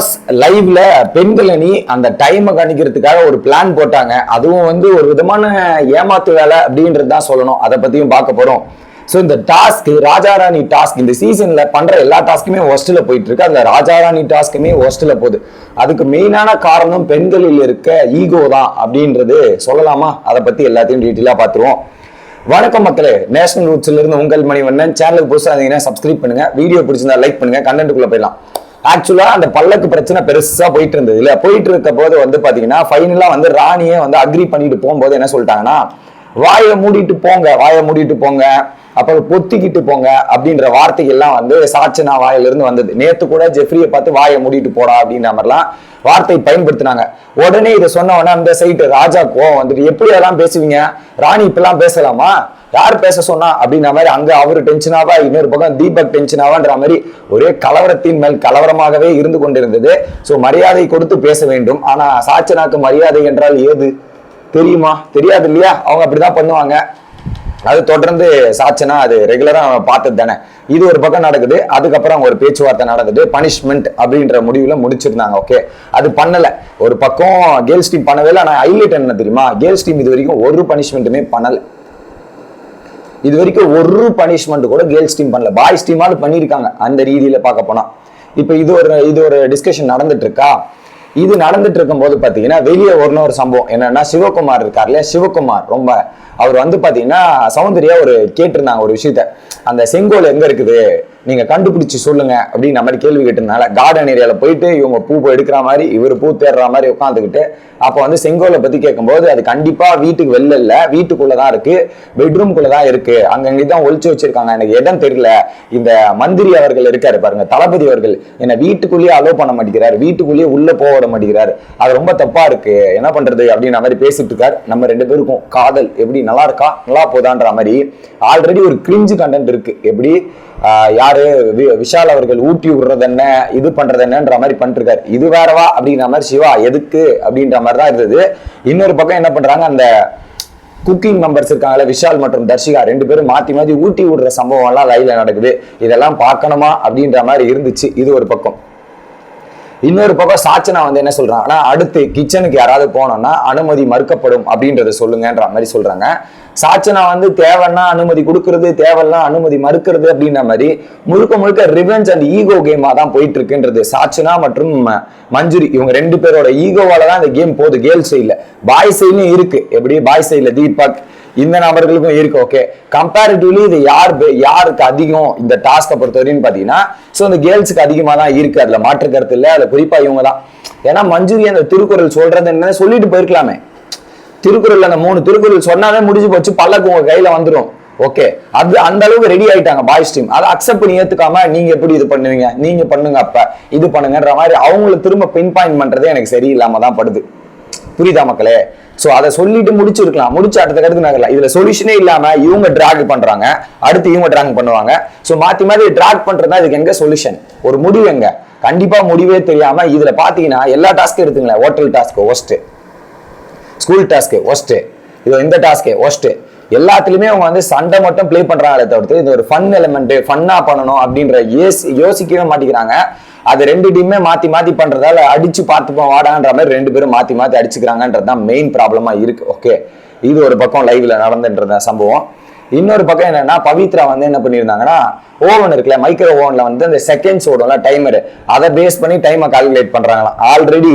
Pass லைவ்ல பெண்கள் அணி அந்த டைமை கணிக்கிறதுக்காக ஒரு பிளான் போட்டாங்க. அதுவும் வந்து ஒரு விதமான ஏமாத்து வேலை அப்படின்றது தான் சொல்லணும். அதை பத்தியும் பார்க்க போறோம். ஸோ இந்த டாஸ்க் ராஜாராணி டாஸ்க் இந்த சீசன்ல பண்ற எல்லா டாஸ்க்குமே ஒஸ்டில் போயிட்டு இருக்கு அந்த ராஜாராணி டாஸ்க்குமே ஒஸ்டில் போகுது. அதுக்கு மெயினான காரணம் பெண்களில் இருக்க ஈகோ தான் அப்படின்றது. சொல்லலாமா? அதை பத்தி எல்லாத்தையும் டீட்டெயிலாக பார்த்துருவோம். வணக்கம் மக்களே. நேஷனல் ரூட்ஸ்ல இருந்து உங்கள் மணிவண்ணன். சேனலுக்கு புதுசாக இருந்தீங்கன்னா சப்ஸ்கிரைப் பண்ணுங்க. வீடியோ பிடிச்சிருந்தா லைக் பண்ணுங்க. கண்டென்ட்டுக்குள்ள போயிடலாம். ஆக்சுவலா அந்த பல்லக்கு பிரச்சனை பெருசா போயிட்டு இருந்தது இல்ல போயிட்டு இருக்க போது வந்து பாத்தீங்கன்னா ஃபைனலா வந்து ராணியே வந்து அக்ரி பண்ணிட்டு போகும்போது என்ன சொல்லிட்டாங்கன்னா வாயை மூடிட்டு போங்க வாயை மூடிட்டு போங்க அப்புறம் பொத்திக்கிட்டு போங்க அப்படின்ற வார்த்தைகள்லாம் வந்து சாச்சனா வாயிலிருந்து வந்தது. நேத்து கூட ஜெஃப்ரியை பார்த்து வாயை மூடிட்டு போடா அப்படின்ற மாதிரிலாம் வார்த்தை பயன்படுத்தினாங்க. உடனே இதை சொன்ன உடனே அந்த சைட்டு ராஜா கோவம் வந்துட்டு எப்படி எல்லாம் பேசுவீங்க? ராணி இப்பெல்லாம் பேசலாமா? யார் பேச சொன்னா? அப்படின்ற மாதிரி அங்க அவரு டென்ஷனாவா இன்னொரு பக்கம் தீபக் டென்ஷனாவான்ற மாதிரி ஒரே கலவரத்தின் மேல் கலவரமாகவே இருந்து கொண்டிருந்தது. சோ மரியாதை கொடுத்து பேச வேண்டும். ஆனா சாச்சனாக்கு மரியாதை என்றால் ஏது? தெரியுமா? தெரியாது இல்லையா? அவங்க அப்படிதான் பண்ணுவாங்க. அது தொடர்ந்து சாட்சினா அது ரெகுலரா பார்த்தது தானே. இது ஒரு பக்கம் நடக்குது. அதுக்கப்புறம் ஒரு பேச்சுவார்த்தை நடந்தது பனிஷ்மெண்ட் அப்படின்ற முடிவுல முடிச்சிருந்தாங்க. ஓகே அது பண்ணல. ஒரு பக்கம் கேர்ள்ஸ் டீம் பண்ணவே இல்லை. ஆனா ஹைலைட் என்ன தெரியுமா? கேர்ள்ஸ் டீம் இது வரைக்கும் ஒரு பனிஷ்மெண்ட்டுமே பண்ணல. இது வரைக்கும் ஒரு பனிஷ்மெண்ட் கூட கேர்ள்ஸ் டீம் பண்ணல. பாய்ஸ் டீமாவது பண்ணியிருக்காங்க. அந்த ரீதியில பார்க்க போனா. இப்போ இது ஒரு இது ஒரு டிஸ்கஷன் நடந்துட்டு இருக்கா இது நடந்துட்டு இருக்கும்போது பார்த்தீங்கன்னா வெளியே ஒன்று ஒரு சம்பவம். என்னன்னா சிவகுமார் இருக்கார் இல்லையா? சிவகுமார் ரொம்ப அவர் வந்து பார்த்தீங்கன்னா சௌந்தர்யா ஒரு கேட்டிருந்தாங்க ஒரு விஷயத்த. அந்த செங்கோல் எங்க இருக்குது? நீங்க கண்டுபிடிச்சு சொல்லுங்க அப்படின்னு மாதிரி கேள்வி கேட்டதுனால கார்டன் ஏரியால போயிட்டு இவங்க பூ எடுக்கிற மாதிரி இவர் பூ தேடுற மாதிரி உட்காந்துக்கிட்டு அப்போ வந்து செங்கோலை பத்தி கேட்கும்போது அது கண்டிப்பா வீட்டுக்கு வெளில இல்ல வீட்டுக்குள்ளதான் இருக்கு பெட்ரூம்குள்ளே தான் இருக்கு. அங்கங்கே தான் ஒளிச்சு வச்சிருக்காங்க. எனக்கு இடம் தெரியல. இந்த மந்திரி அவர்கள் இருக்காரு பாருங்க தளபதி அவர்கள். என்ன வீட்டுக்குள்ளேயே அலோவ் பண்ண மாட்டேங்கிறார். வீட்டுக்குள்ளேயே உள்ள போக விட மாட்டேங்கிறாரு. அது ரொம்ப தப்பா இருக்கு. என்ன பண்றது அப்படின்ற மாதிரி பேசிட்டு இருக்காரு. நம்ம ரெண்டு பேருக்கும் காதல் எப்படி நல்லா இருக்கா நல்லா போதான்ற மாதிரி. ஆல்ரெடி ஒரு கிரிஞ்சு கண்டென்ட் இருக்கு. எப்படி யார் யாரு? விஷால் அவர்கள் ஊட்டி விடுறது என்ன? இது பண்றது என்னன்ற மாதிரி பண்ணிட்டு இருக்காரு இது வேறவா? அப்படின்ற மாதிரி சிவா எதுக்கு? அப்படின்ற மாதிரி தான் இருந்தது. இன்னொரு பக்கம் என்ன பண்றாங்க அந்த குக்கிங் மெம்பர்ஸ் இருக்காங்களே விஷால் மற்றும் தர்ஷிகா ரெண்டு பேரும் மாத்தி மாத்தி ஊட்டி விடுற சம்பவம் எல்லாம் லைவ்ல நடக்குது. இதெல்லாம் பார்க்கணுமா? அப்படின்ற மாதிரி இருந்துச்சு. இது ஒரு பக்கம். இன்னொரு பக்கம் சாச்சனா வந்து என்ன சொல்றாங்கன்னா அடுத்து கிச்சனுக்கு யாராவது போனோம்னா அனுமதி மறுக்கப்படும் அப்படின்றத சொல்லுங்கன்ற மாதிரி சொல்றாங்க. சாச்சனா வந்து தேவைன்னா அனுமதி கொடுக்கறது தேவைன்னா அனுமதி மறுக்கிறது அப்படின்ற மாதிரி முழுக்க முழுக்க ரிவெஞ்ச் அண்ட் ஈகோ கேமா தான் போயிட்டு இருக்குன்றது சாச்சனா மற்றும் ம- மஞ்சுரி இவங்க ரெண்டு பேரோட ஈகோவால தான் இந்த கேம் போகுது. கேர்ள் சைட்ல. பாய் சைட்லயும் இருக்கு. எப்படி? பாய் சைட்ல தீபக் இந்த நபர்களுக்கும் இருக்கு ஓகே கம்பேரிட்டிவ்லி இது யார் யாருக்கு அதிகம் இந்த டாஸ்கை பொறுத்தவரையும் பாத்தீங்கன்னா சோ இந்த கேர்ள்ஸுக்கு அதிகமா தான் இருக்கு. அதுல மாற்று கருத்து இல்ல அதுல குறிப்பா இவங்க தான். ஏன்னா மஞ்சுரி அந்த திருக்குறள் சொல்றது என்ன சொல்லிட்டு போயிருக்கலாமே. திருக்குறள் அந்த மூணு திருக்குறள் சொன்னாலே முடிஞ்சு போச்சு பல்லக்கு உங்க கையில வந்துரும் ஓகே அது அந்த அளவுக்கு ரெடி ஆயிட்டாங்க பாய்ஸ் டீம் அதை அக்செப்ட் பண்ணி ஏத்துக்காம நீங்க எப்படி இது பண்ணுவீங்க? நீங்க பண்ணுங்க அப்ப இது பண்ணுங்கன்ற மாதிரி அவங்கள திரும்ப பின் பாயிண்ட் பண்றதே எனக்கு சரியில்லாம தான் படுது. புரியுதா மக்களே? சோ அதை சொல்லிட்டு முடிச்சிருக்கலாம். முடிச்சு அடுத்த கருத்து நகரலாம் இதுல சொல்யூஷனே இல்லாம இவங்க டிராக் பண்றாங்க. அடுத்து இவங்க டிராக் பண்ணுவாங்க. சோ மாத்தி மாதிரி டிராக் பண்றதா இதுக்கு எங்க சொல்யூஷன் ஒரு முடிவு எங்க? கண்டிப்பா முடிவே தெரியாம இதுல பாத்தீங்கன்னா எல்லா டாஸ்க்கும் எடுத்துங்களேன். Hotel task worst school task worst இது இந்த டாஸ்க்கு ஒஸ்ட்டு எல்லாத்துலயுமே அவங்க வந்து சண்டை மட்டும் ப்ளே பண்றாங்களே தவிர்த்து இது ஒரு ஃபன் எலமெண்ட் ஃபன்னா பண்ணணும் அப்படின்ற யோசி யோசிக்கவே மாட்டேங்கிறாங்க. அது ரெண்டு டீமே மாத்தி மாத்தி பண்றதால அடிச்சு பார்த்துப்போம் வாடான்ற மாதிரி ரெண்டு பேரும் மாத்தி மாத்தி அடிச்சுக்கிறாங்கன்றது தான் மெயின் ப்ராப்ளமா இருக்கு. ஓகே இது ஒரு பக்கம் லைவ்ல நடந்துன்றத சம்பவம். இன்னொரு பக்கம் என்னன்னா பவித்ரா வந்து என்ன பண்ணியிருந்தாங்கன்னா ஓவன் இருக்குல்ல மைக்ரோ ஓவன்ல வந்து அந்த செகண்ட்ஸ் ஓடும்ல டைமர் அதை பேஸ் பண்ணி டைமை கால்குலேட் பண்றாங்களாம். ஆல்ரெடி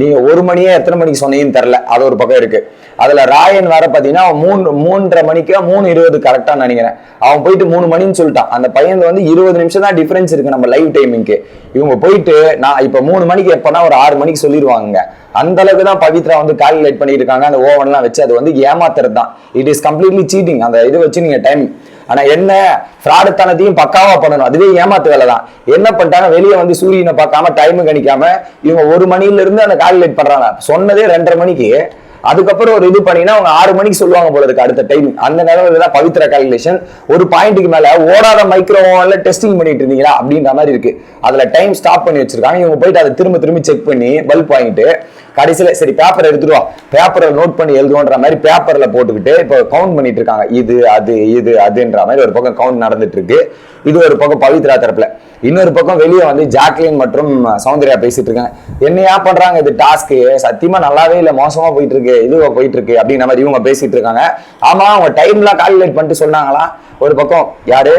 நீங்கள் ஒரு மணியே எத்தனை மணிக்கு சொன்னீங்கன்னு தெரில அது ஒரு பக்கம் இருக்கு. அதுல ராயன் வேற பாத்தீங்கன்னா அவன் மூணு மூன்றரை மணிக்கு மூணு இருபது கரெக்டா நினைக்கிறேன். அவன் போயிட்டு மூணு மணின்னு சொல்லிட்டான். அந்த பையன் வந்து இருபது நிமிஷம் தான் டிஃபரன்ஸ் இருக்கு நம்ம லைவ் டைமிங்க்கு இவங்க போயிட்டு நான் இப்ப மூணு மணிக்கு எப்பனா ஒரு ஆறு மணிக்கு சொல்லிடுவாங்க அந்த அளவுக்கு தான் பவித்ரா வந்து கால்குலேட் பண்ணிட்டு இருக்காங்க அந்த ஓவன்லாம் வச்சு அது வந்து ஏமாத்துறது தான் இட் இஸ் கம்ப்ளீட்லி சீட்டிங் அந்த இது வச்சு நீங்க டைம் ஆனா என்ன? ஃப்ராடுத்தனத்தையும் பக்காவா பண்ணணும். அதுவே ஏமாத்து வேலை தான். என்ன பண்ணிட்டாங்க? வெளியே வந்து சூரியனை பார்க்காம டைம் கணிக்காம இவங்க ஒரு மணில இருந்து அந்த கால்குலேட் பண்றாங்க. சொன்னதே ரெண்டரை மணிக்கு. அதுக்கப்புறம் ஒரு இது பண்ணீங்கன்னா அவங்க ஆறு மணிக்கு சொல்லுவாங்க போல இருக்கு அடுத்த டைம் அந்த நிலவுல தான் பவித்ர கால்குலேஷன் ஒரு பாயிண்ட்டுக்கு மேல ஓடாத மைக்ரோல டெஸ்டிங் பண்ணிட்டு இருந்தீங்களா? அப்படின்ற மாதிரி இருக்கு. அதுல டைம் ஸ்டாப் பண்ணி வச்சிருக்காங்க. இவங்க போயிட்டு அதை திரும்ப திரும்ப செக் பண்ணி பல்ப் வாங்கிட்டு கடைசியில் சரி பேப்பர் எடுத்துடுவோம். பேப்பரில் பேப்பரை நோட் பண்ணி எழுதுவோன்ற மாதிரி பேப்பரில் போட்டுக்கிட்டு இப்போ கவுண்ட் பண்ணிட்டு இருக்காங்க. இது அது இது அதுன்ற மாதிரி ஒரு பக்கம் கவுண்ட் நடந்துட்டு இருக்கு இது ஒரு பக்கம் பவித்ரா தரப்புல. இன்னொரு பக்கம் வெளியே வந்து ஜாக்லின் மற்றும் சௌந்தர்யா பேசிட்டு இருக்காங்க. என்னையா பண்றாங்க இது டாஸ்க்கு சத்தியமா நல்லாவே இல்லை மோசமா போயிட்டு இருக்கு இதுவா போயிட்டு இருக்கு அப்படின்ற மாதிரி இவங்க பேசிட்டு இருக்காங்க. ஆமா அவங்க டைம்லாம் கால்குலேட் பண்ணிட்டு சொன்னாங்களா? ஒரு பக்கம். யாரு?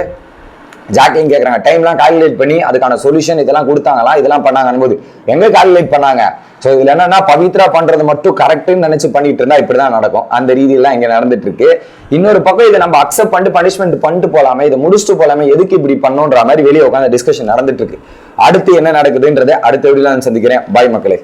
ஜாக்கிங் கேட்குறாங்க டைம்லாம் கால்குலேட் பண்ணி அதுக்கான சொல்யூஷன் இதெல்லாம் கொடுத்தாங்களா? இதெல்லாம் பண்ணாங்கன்னு போது எங்கே கால்குலேட் பண்ணாங்க? ஸோ இதில் என்னன்னா பவித்ரா பண்றது மட்டும் கரெக்டுன்னு நினச்சி பண்ணிட்டு இருந்தா இப்படிதான் நடக்கும். அந்த ரீதியெல்லாம் இங்கே நடந்துட்டு இருக்கு இன்னொரு பக்கம் இதை நம்ம அக்செப்ட் பண்ணிட்டு பனிஷ்மெண்ட் பண்ணிட்டு போகலாமே இதை முடிச்சுட்டு போகலாமே எதுக்கு இப்படி பண்ணோன்ற மாதிரி வெளியே உட்காந்து டிஸ்கஷன் நடந்துட்டு இருக்கு அடுத்து என்ன நடக்குதுன்றதை அடுத்த வீடியோவில் நான் சந்திக்கிறேன். பாய் மக்களே.